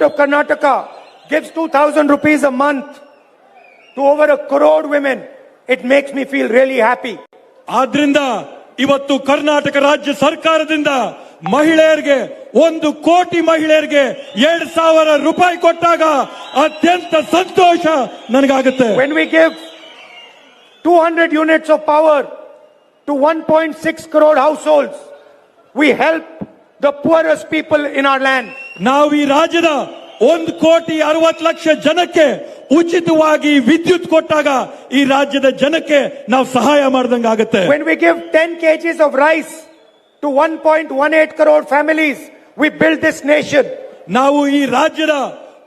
government of Karnataka gives 2,000 rupees a month to over a crore women, it makes me feel really happy. ಆದ್ರಿಂದ ಇವತ್ತು ಕರ್ನಾಟಕ ರಾಜ್ಯ ಸರ್ಕಾರದಿಂದ ಮಹಿಳೆಯರಿಗೆ ಒಂದು ಕೋಟಿ ಮಹಿಳೆಯರಿಗೆ ಎರಡ್ ಸಾವಿರ ರೂಪಾಯಿ ಕೊಟ್ಟಾಗ ಅತ್ಯಂತ ಸಂತೋಷ ನನಗಾಗುತ್ತೆ When we give 200 units of power to 1.6 crore households, we help the poorest people in our land. ನಾವು ಈ ರಾಜ್ಯದ ಒಂದು ಕೋಟಿ ಅರವತ್ತು ಲಕ್ಷ ಜನಕ್ಕೆ ಉಚಿತವಾಗಿ ವಿದ್ಯುತ್ ಕೊಟ್ಟಾಗ ಈ ರಾಜ್ಯದ ಜನಕ್ಕೆ ನಾವು ಸಹಾಯ ಮಾಡ್ದಂಗಾಗುತ್ತೆ When we give 10 to of rice to 1.18 crore families, we build this nation. ನಾವು ಈ ರಾಜ್ಯದ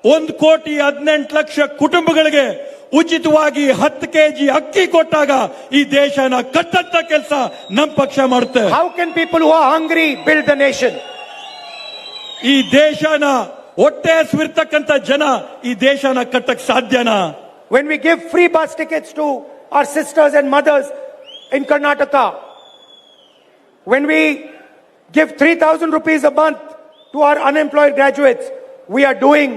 ಒಂದು ಕೋಟಿ ಹದಿನೆಂಟು ಲಕ್ಷ ಕುಟುಂಬಗಳಿಗೆ ಉಚಿತವಾಗಿ ಹತ್ತು ಕೆಜಿ ಅಕ್ಕಿ ಕೊಟ್ಟಾಗ ಈ ದೇಶನ ಕಟ್ಟಂತ ಕೆಲಸ ನಮ್ಮ ಪಕ್ಷ ಮಾಡುತ್ತೆ How can people who are hungry build the nation? ಈ ದೇಶನ ಹೊಟ್ಟೆ ಹಸಿವಿರ್ತಕ್ಕಂಥ ಜನ ಈ ದೇಶನ ಕಟ್ಟಕ್ ಸಾಧ್ಯನಾ When we give free bus tickets to our sisters and mothers in Karnataka, when we give 3,000 rupees a month to our unemployed graduates, we are doing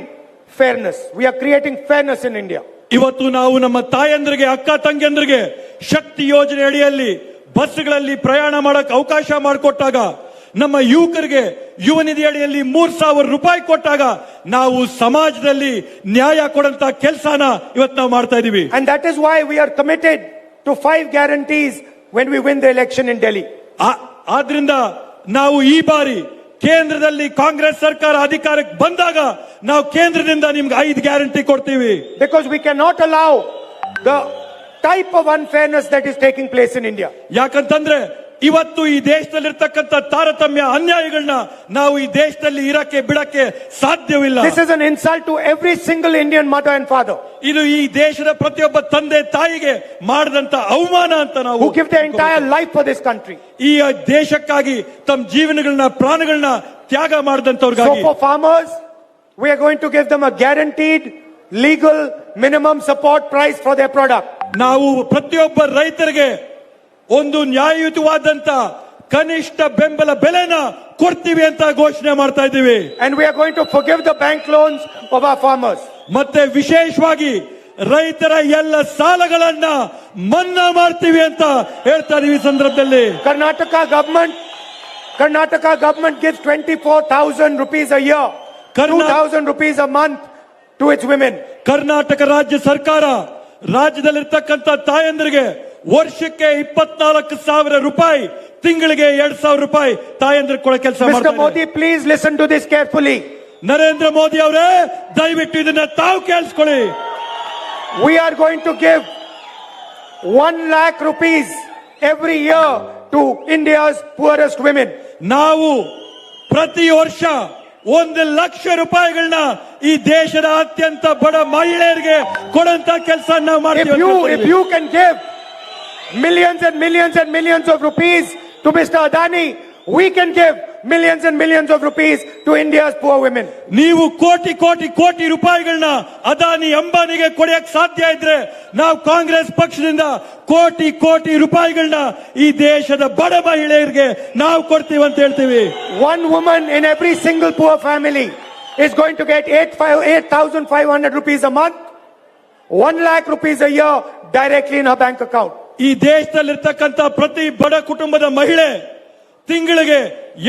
fairness. We are creating fairness in India. ಇವತ್ತು ನಾವು ನಮ್ಮ ತಾಯಂದ್ರಿಗೆ ಅಕ್ಕ ತಂಗಿಯಂದ್ರಿಗೆ ಶಕ್ತಿ ಯೋಜನೆ ಅಡಿಯಲ್ಲಿ ಬಸ್ಗಳಲ್ಲಿ ಪ್ರಯಾಣ ಮಾಡಕ್ ಅವಕಾಶ ಮಾಡಿಕೊಟ್ಟಾಗ ನಮ್ಮ ಯುವಕರಿಗೆ ಯುವ ನಿಧಿ ಅಡಿಯಲ್ಲಿ ಮೂರು ಸಾವಿರ ರೂಪಾಯಿ ಕೊಟ್ಟಾಗ ನಾವು ಸಮಾಜದಲ್ಲಿ ನ್ಯಾಯ ಕೊಡಂತ ಕೆಲಸನ ಇವತ್ತು ನಾವು ಮಾಡ್ತಾ ಇದೀವಿ. And that is why we are committed to five guarantees when we win the election in Delhi ಆದ್ರಿಂದ ನಾವು ಈ ಬಾರಿ ಕೇಂದ್ರದಲ್ಲಿ ಕಾಂಗ್ರೆಸ್ ಸರ್ಕಾರ ಅಧಿಕಾರಕ್ಕೆ ಬಂದಾಗ ನಾವು ಕೇಂದ್ರದಿಂದ ನಿಮ್ಗೆ ಐದು ಗ್ಯಾರಂಟಿ ಕೊಡ್ತೀವಿ. Because we can not allow the type of unfairness that is taking place in India ಯಾಕಂತಂದ್ರೆ ಇವತ್ತು ಈ ದೇಶದಲ್ಲಿರ್ತಕ್ಕಂಥ ತಾರತಮ್ಯ ಅನ್ಯಾಯಗಳನ್ನ ನಾವು ಈ ದೇಶದಲ್ಲಿ ಇರಕ್ಕೆ ಬಿಡಕ್ಕೆ ಸಾಧ್ಯವಿಲ್ಲ this is an insult to every single Indian mother and father ಇದು ಈ ದೇಶದ ಪ್ರತಿಯೊಬ್ಬ ತಂದೆ ತಾಯಿಗೆ ಮಾಡಿದಂತ ಅವಮಾನ ಅಂತ ನಾವು who give their entire life for this country. ಈ ದೇಶಕ್ಕಾಗಿ ತಮ್ಮ ಜೀವನಗಳನ್ನ ಪ್ರಾಣಗಳನ್ನ ತ್ಯಾಗ ಮಾಡಿದಂತವ್ರಿಗಾಗಿ for farmers, we are going to give them a guaranteed legal minimum support price for their product. ನಾವು ಪ್ರತಿಯೊಬ್ಬ ರೈತರಿಗೆ ಒಂದು ನ್ಯಾಯಯುತವಾದಂತ ಕನಿಷ್ಠ ಬೆಂಬಲ ಬೆಲೆನ ಕೊಡ್ತೀವಿ ಅಂತ ಘೋಷಣೆ ಮಾಡ್ತಾ ಇದ್ದೀವಿ. And we are going to forgive the bank loans of our farmers ಮತ್ತೆ ವಿಶೇಷವಾಗಿ ರೈತರ ಎಲ್ಲ ಸಾಲಗಳನ್ನ ಮನ್ನಾ ಮಾಡ್ತೀವಿ ಅಂತ ಹೇಳ್ತಾ ಇದೀವಿ ಸಂದರ್ಭದಲ್ಲಿ. Karnataka government Karnataka government gives twenty four thousand rupees a year thousand rupees a month to its women Karnataka ರಾಜ್ಯ ಸರ್ಕಾರ ರಾಜ್ಯದಲ್ಲಿರ್ತಕ್ಕಂತ ತಾಯಂದ್ರಿಗೆ ವರ್ಷಕ್ಕೆ ಇಪ್ಪತ್ನಾಲ್ಕು ಸಾವಿರ ರೂಪಾಯಿ ತಿಂಗಳಿಗೆ ಎರಡ್ ಸಾವಿರ ರೂಪಾಯಿ ತಾಯಂದ್ರ ಕೊಡೋ ಕೆಲಸ. ಮಾಡ್ತಾರೆ Modi please listen to this carefully Narendra Modi ಅವರೇ ದಯವಿಟ್ಟು ಇದನ್ನ ತಾವು ಕೇಳಿಸ್ಕೊಳ್ಳಿ. We are going to give 1 lakh rupees every year to India's poorest women ನಾವು ಪ್ರತಿ ವರ್ಷ ಒಂದು ಲಕ್ಷ ರೂಪಾಯಿಗಳನ್ನ ಈ ದೇಶದ ಅತ್ಯಂತ ಬಡ ಮಹಿಳೆಯರಿಗೆ ಕೊಡಂತ ಕೆಲಸ ನಾವು ಮಾಡ್ತೀವಿ you can give millions and millions and millions of rupees to Mr. Adani, we can give millions and millions of rupees to India's poor women. ನೀವು ಕೋಟಿ ಕೋಟಿ ಕೋಟಿ ರೂಪಾಯಿಗಳನ್ನ ಅದಾನಿ ಅಂಬಾನಿಗೆ ಕೊಡಕ್ ಸಾಧ್ಯ ಇದ್ರೆ ನಾವು ಕಾಂಗ್ರೆಸ್ ಪಕ್ಷದಿಂದ ಕೋಟಿ ಕೋಟಿ ರೂಪಾಯಿಗಳನ್ನ ಈ ದೇಶದ ಬಡ ಮಹಿಳೆಯರಿಗೆ ನಾವು ಕೊಡ್ತೀವಿ ಅಂತ ಹೇಳ್ತೀವಿ One woman in every single poor family is going to get 8 five- 8,500 rupees a month, 1 lakh rupees a year directly in her bank account. ಈ ದೇಶದಲ್ಲಿರ್ತಕ್ಕಂಥ ಪ್ರತಿ ಬಡ ಕುಟುಂಬದ ಮಹಿಳೆ ತಿಂಗಳಿಗೆ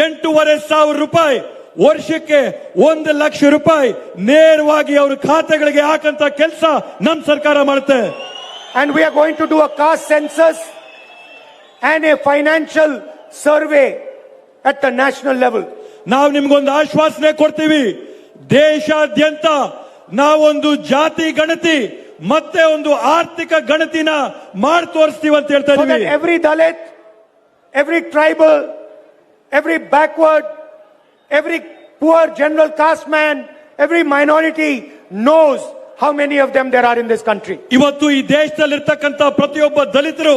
ಎಂಟೂವರೆ ಸಾವಿರ ರೂಪಾಯಿ ವರ್ಷಕ್ಕೆ ಒಂದು ಲಕ್ಷ ರೂಪಾಯಿ ನೇರವಾಗಿ ಅವ್ರ ಖಾತೆಗಳಿಗೆ ಹಾಕಂತ ಕೆಲಸ ನಮ್ಮ ಸರ್ಕಾರ ಮಾಡುತ್ತೆ. And we are going to do a caste census and a financial survey at the national level ನಾವು ನಿಮ್ಗೊಂದು ಆಶ್ವಾಸನೆ ಕೊಡ್ತೀವಿ. ದೇಶಾದ್ಯಂತ ನಾವೊಂದು ಜಾತಿ ಗಣತಿ ಮತ್ತೆ ಒಂದು ಆರ್ಥಿಕ ಗಣತಿನ ಮಾಡಿ ತೋರಿಸ್ತೀವಿ ಅಂತ ಹೇಳ್ತಾ ಇದ್ದೀವಿ every Dalit every tribal every backward every poor general caste man every minority knows how many of them there are in this country ಇವತ್ತು ಈ ದೇಶದಲ್ಲಿರ್ತಕ್ಕಂತ ಪ್ರತಿಯೊಬ್ಬ ದಲಿತರು